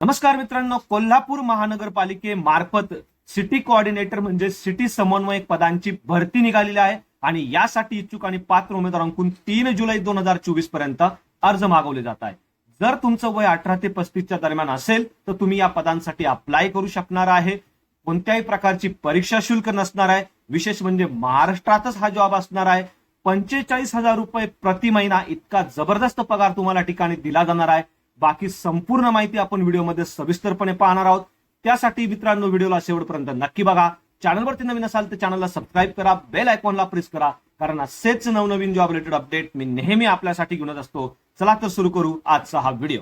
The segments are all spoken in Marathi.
नमस्कार मित्रांनो कोल्हापूर महानगरपालिकेमार्फत सिटी कोऑर्डिनेटर म्हणजे सिटी समन्वयक पदांची भरती निघालेली आहे आणि यासाठी इच्छुक आणि पात्र उमेदवारांकडून तीन जुलै दोन हजार चोवीसपर्यंत अर्ज मागवले जात आहे जर तुमचं वय अठरा ते पस्तीसच्या दरम्यान असेल तर तुम्ही या पदांसाठी अप्लाय करू शकणार आहे. कोणत्याही प्रकारची परीक्षा शुल्क नसणार आहे. विशेष म्हणजे महाराष्ट्रातच हा जॉब असणार आहे. पंचेचाळीस हजार रुपये प्रति महिना इतका जबरदस्त पगार तुम्हाला ठिकाणी दिला जाणार आहे. बाकी संपूर्ण माहिती आपण व्हिडिओमध्ये सविस्तरपणे पाहणार आहोत. त्यासाठी मित्रांनो व्हिडिओला शेवटपर्यंत नक्की बघा. चॅनलवरती नवीन असाल तर चॅनलला सबस्क्राईब करा बेल आयकॉनला प्रेस करा कारण असेच नवनवीन जॉब रिलेटेड अपडेट मी नेहमी आपल्यासाठी घेऊन असतो. चला तर सुरू करू आजचा हा व्हिडिओ.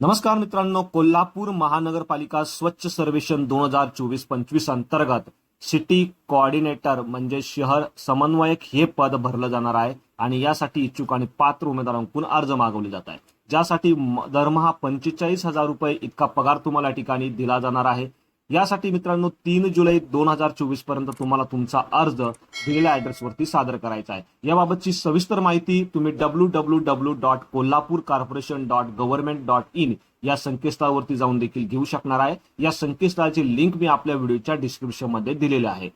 नमस्कार मित्रांनो कोल्हापूर महानगरपालिका स्वच्छ सर्वेक्षण दोन हजार चोवीस पंचवीस अंतर्गत सिटी कोऑर्डिनेटर म्हणजे शहर समन्वयक हे पद भरलं जाणार आहे आणि यासाठी इच्छुक आणि पात्र उमेदवारांकडून अर्ज मागवले जात आहे ज्यासाठी दरमहा पंचेचाळीस हजार रुपये इतका पगार तुम्हाला या ठिकाणी दिला जाणार आहे. यासाठी मित्रांनो तीन जुलै दोन हजार चोवीसपर्यंत तुम्हाला तुमचा अर्ज दिलेल्या ऍड्रेसवरती सादर करायचा आहे. याबाबतची सविस्तर माहिती तुम्ही W W W dot Kolhapur corporation dot government dot in या संकेतस्थळावरती जाऊन देखील घेऊ शकणार आहे. या संकेतस्थळाची लिंक मी आपल्या व्हिडिओच्या डिस्क्रिप्शनमध्ये दिलेली आहे.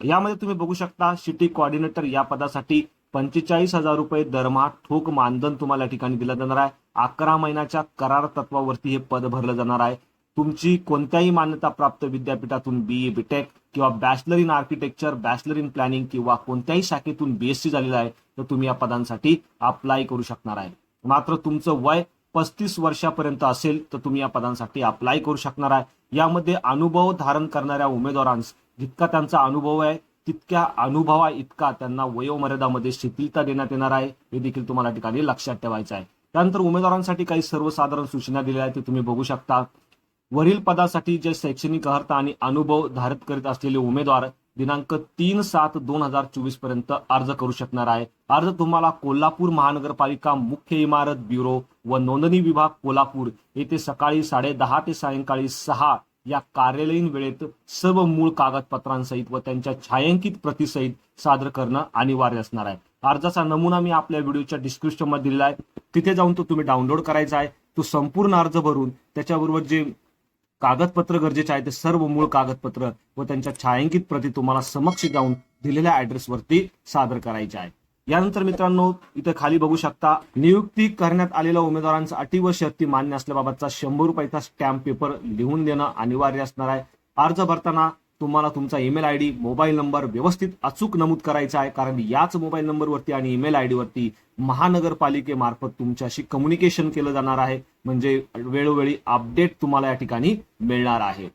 यामध्ये तुम्ही बघू शकता सिटी कोऑर्डिनेटर या पदासाठी पंचेचाळीस हजार रुपये दरमहा ठोक मानधन तुम्हाला या ठिकाणी दिलं जाणार आहे. अकरा महिन्याच्या करार तत्वावरती हे पद भरलं जाणार आहे. तुमची कोणत्याही मान्यता प्राप्त विद्यापीठातून बीए बीटेक किंवा bachelor in architecture bachelor in planning किंवा कोणत्याही शाखेतून बीएससी झालेलं आहे तर तुम्ही या पदांसाठी अप्लाय करू शकणार आहे. मात्र तुमचं वय पस्तीस वर्षापर्यंत असेल तर तुम्ही या पदांसाठी अप्लाय करू शकणार आहे. यामध्ये अनुभव धारण करणाऱ्या उमेदवारांस जितका त्यांचा अनुभव आहे तितक्या अनुभवा इतका त्यांना वयोमर्यादामध्ये शिथिलता देण्यात येणार आहे हे देखील तुम्हाला या ठिकाणी लक्षात ठेवायचं आहे. त्यानंतर उमेदवारांसाठी काही सर्वसाधारण सूचना दिलेल्या आहेत ते तुम्ही बघू शकता. वरील पदासाठी जे शैक्षणिक अर्हता आणि अनुभव धारित करीत असलेले उमेदवार दिनांक तीन सात दोन हजार चोवीसपर्यंत अर्ज करू शकणार आहे. अर्ज तुम्हाला कोल्हापूर महानगरपालिका मुख्य इमारत ब्युरो व नोंदणी विभाग कोल्हापूर येथे सकाळी साडे दहा ते सायंकाळी सहा या कार्यालयीन वेळेत सर्व मूळ कागदपत्रांसहित व त्यांच्या छायांकित प्रतीसहित सादर करणं अनिवार्य असणार आहे. अर्जाचा नमुना मी आपल्या व्हिडिओच्या डिस्क्रिप्शनमध्ये दिलेला आहे. तिथे जाऊन तो तुम्ही डाउनलोड करायचा आहे. तो संपूर्ण अर्ज भरून त्याच्याबरोबर जे कागदपत्र गरजेचे आहे ते सर्व मूळ कागदपत्र व त्यांच्या छायांकित प्रती तुम्हाला समक्ष जाऊन दिलेल्या ऍड्रेसवरती सादर करायचे आहे. यानंतर मित्रांनो इथं खाली बघू शकता नियुक्ती करण्यात आलेल्या उमेदवारांचा अटी व शर्ती मान्य असल्याबाबतचा शंभर रुपयाचा स्टॅम्प पेपर लिहून देणं अनिवार्य असणार आहे. अर्ज भरताना तुम्हाला तुमचा email I D mobile number व्यवस्थित अचूक नमूद करायचा आहे कारण याच मोबाईल नंबरवरती आणि ईमेल आय डीवरती महानगरपालिकेमार्फत तुमच्याशी कम्युनिकेशन केलं जाणार आहे. म्हणजे वेळोवेळी अपडेट तुम्हाला या ठिकाणी मिळणार आहे.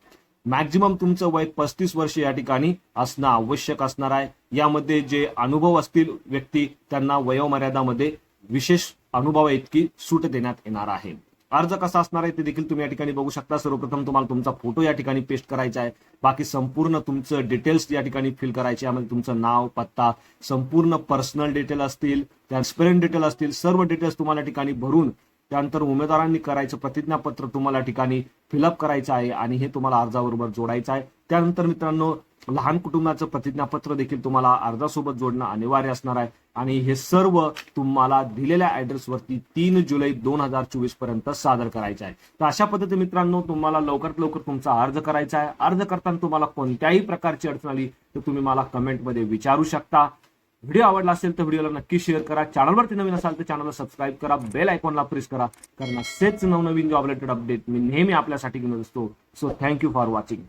मॅक्झिमम तुमचं वय पस्तीस वर्ष या ठिकाणी असणं आवश्यक असणार आहे. यामध्ये जे अनुभव असतील व्यक्ती त्यांना वयोमर्यादामध्ये विशेष अनुभवा इतकी सूट देण्यात येणार आहे. अर्ज कसा असणार आहे ते देखील तुम्ही या ठिकाणी बघू शकता. सर्वप्रथम तुम्हाला तुमचा फोटो या ठिकाणी पेस्ट करायचा आहे. बाकी संपूर्ण तुमचं डिटेल्स या ठिकाणी फिल करायचे. यामध्ये तुमचं नाव पत्ता संपूर्ण पर्सनल डिटेल असतील ट्रान्सपरंट डिटेल असतील सर्व डिटेल्स तुम्हाला या ठिकाणी भरून त्यानंतर उमेदवारांनी करायचं प्रतिज्ञापत्र तुम्हाला ठिकाणी फिलअप करायचं आहे आणि हे तुम्हाला अर्जाबरोबर जोडायचं आहे. त्यानंतर मित्रांनो लहान कुटुंबाचं प्रतिज्ञापत्र देखील तुम्हाला अर्जासोबत जोडणं अनिवार्य असणार आहे. आणि हे सर्व तुम्हाला दिलेल्या ऍड्रेसवरती तीन जुलै दोन हजार चोवीसपर्यंत सादर करायचं आहे. तर अशा पद्धतीने मित्रांनो तुम्हाला लवकरात लवकर तुमचा अर्ज करायचा आहे. अर्ज करताना तुम्हाला कोणत्याही प्रकारची अडचण आली तर तुम्ही मला कमेंटमध्ये विचारू शकता. व्हिडिओ आवडला असेल तर व्हिडिओला नक्की शेअर करा. चॅनलवरती नवीन असाल तर चॅनलला सबस्क्राईब करा. बेल आयकॉनला प्रेस करा. कारण असेच नवनवीन जॉब रिलेटेड अपडेट मी नेहमी आपल्यासाठी घेऊन असतो सो थँक्यू फॉर वॉचिंग